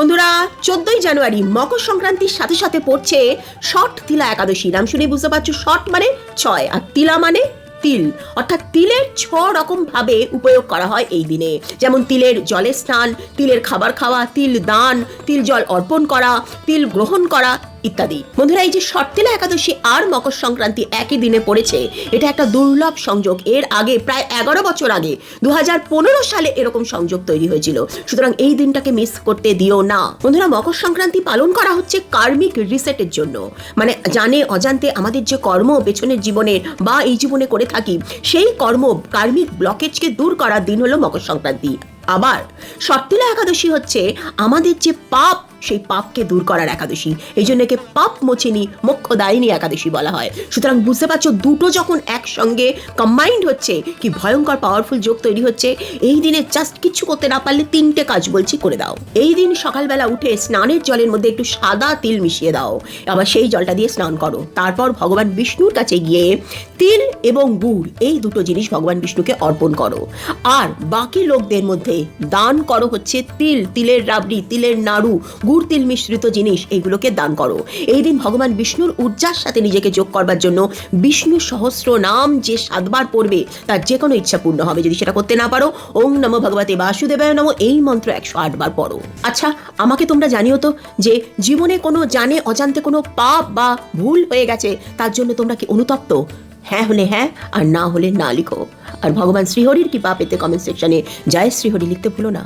বন্ধুরা, চোদ্দই জানুয়ারি মকর সংক্রান্তির সাথে সাথে পড়ছে ষট তিলা একাদশী। নাম শুনে বুঝতে পারছ ষট মানে ছয় আর তিলা মানে তিল। অর্থাৎ তিলের ছ রকম ভাবে উপয়োগ করা হয় এই দিনে। যেমন তিলের জলে স্নান, তিলের খাবার খাওয়া, তিল দান, তিল জল অর্পণ করা, তিল গ্রহণ করা ইত্যাদি। বন্ধুরা, এই যে শর্তিলা একাদশী আর মকর সংক্রান্তি একই দিনে পড়েছে, এটা একটা দুর্লভ সংযোগ। এর আগে প্রায় এগারো বছর আগে, দুহাজার পনেরো সালে এরকম সংযোগ তৈরি হয়েছিল। সুতরাং এই দিনটাকে মিস করতে দিও না। বন্ধুরা, মকর সংক্রান্তি পালন করা হচ্ছে কার্মিক রিসেটের জন্য। মানে জানে অজান্তে আমাদের যে কর্ম পেছনের জীবনের বা এই জীবনে করে থাকি, সেই কর্ম কার্মিক ব্লকেজকে দূর করার দিন হলো মকর সংক্রান্তি। আবার সর্তিলা একাদশী হচ্ছে আমাদের যে পাপ সেই পাপকে দূর করার একাদশী। এই জন্য একে পাপ মোচিনী, মোক্ষদায়িনী একাদশী বলা হয়। সুতরাং বুঝতে পারছ, দুটো যখন একসঙ্গে কম্বাইন্ড হচ্ছে, কি ভয়ঙ্কর পাওয়ারফুল যোগ তৈরি হচ্ছে, এই দিনে জাস্ট কিছু করতে না পারলে তিনটে কাজ বলছি, করে দাও। এই দিন সকালবেলা উঠে স্নানের জলের মধ্যে একটু সাদা তিল মিশিয়ে দাও। আবার সেই জলটা দিয়ে স্নান করো। তারপর ভগবান বিষ্ণুর কাছে গিয়ে তিল এবং গুড়, এই দুটো জিনিস ভগবান বিষ্ণুকে অর্পণ করো। আর বাকি লোকদের মধ্যে দান করো হচ্ছে তিল, তিলের রাবড়ি, তিলের নাড়ু গুড় তিল মিশ্রিত জিনিস এইগুলোকে দান করো। এই দিন ভগবান বিষ্ণুর ঊর্জার সাথে নিজেকে যোগ করবার জন্য বিষ্ণু সহস্র নাম যে সাতবার পড়বে, তার যে কোনো ইচ্ছা পূর্ণ হবে। যদি সেটা করতে না পারো ওং নম ভগবতে বাসুদেবায় নম, এই মন্ত্র একশো আটবার পড়ো। আচ্ছা আমাকে তোমরা জানিও তো যে জীবনে কোনো জানে অজান্তে কোনো পাপ বা ভুল হয়ে গেছে, তার জন্য তোমরা কি অনুতপ্ত? হ্যাঁ হলে হ্যাঁ আর না হলে না লিখো। আর ভগবান শ্রীহরির কৃপা পেতে কমেন্ট সেকশনে জয় শ্রীহরি লিখতে ভুলো না।